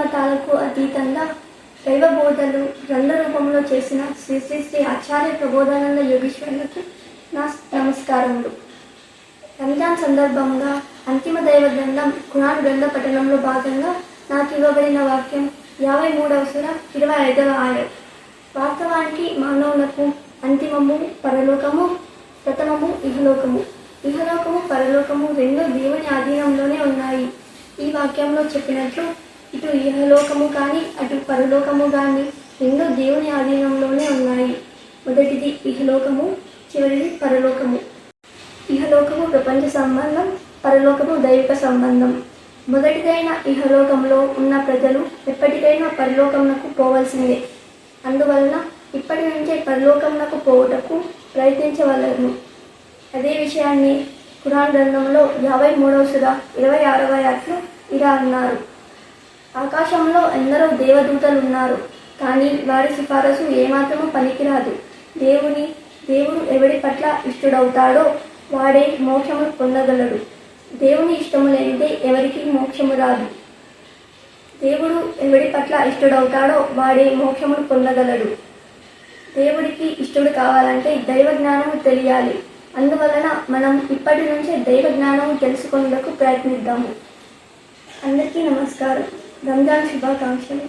మతాలకు అతీతంగా శైవ బోధలు గ్రంథ రూపంలో చేసిన శ్రీ శ్రీ శ్రీ ఆచార్య ప్రబోధానంద యోగేశ్వరులకు నా నమస్కారములు. రంజాన్ సందర్భంగా అంతిమ దైవ గ్రంథం ఖురాన్ గ్రంథ పఠనంలో భాగంగా నాకు ఇవ్వబడిన వాక్యం యాభై మూడవ సుర ఇరవై ఐదవ ఆయ. వాస్తవానికి మానవులకు అంతిమము పరలోకము ప్రథమము ఇహలోకము. ఇహలోకము పరలోకము రెండు దేవుని ఆధీనంలోనే ఉన్నాయి. ఈ వాక్యంలో చెప్పినట్లు ఇటు ఇహలోకము కానీ అటు పరలోకము కానీ రెండు దేవుని ఆధీనంలోనే ఉన్నాయి. మొదటిది ఇహలోకము చివరిది పరలోకము. ఇహలోకము ప్రపంచ సంబంధం పరలోకము దైవిక సంబంధం. మొదటిదైన ఇహలోకంలో ఉన్న ప్రజలు ఎప్పటికైనా పరలోకమునకు పోవలసిందే అందువలన ఇప్పటి నుంచే పరలోకమునకు పోవుటకు ప్రయత్నించవలను. అదే విషయాన్ని ఖురాన్ గ్రంథంలో యాభై మూడవ సుధా ఇరవై ఆరవ యాట్లు ఇలా అన్నారు. ఆకాశంలో ఎందరో దేవదూతలు ఉన్నారు కానీ వారి సిఫారసు ఏమాత్రము పనికిరాదు. దేవుని దేవుడు ఎవడి పట్ల ఇష్టడవుతాడో వాడే మోక్షము పొందగలడు. దేవుని ఇష్టము లేనిదే ఎవరికి మోక్షము రాదు. దేవుడు ఎవడి పట్ల ఇష్టడవుతాడో వాడే మోక్షమును పొందగలడు. దేవుడికి ఇష్టడు కావాలంటే దైవ జ్ఞానము తెలియాలి. అందువలన మనం ఇప్పటి నుంచే దైవ జ్ఞానము తెలుసుకునేందుకు ప్రయత్నిద్దాము. అందరికీ నమస్కారం. రంజాన్ శుభాకాంక్షలు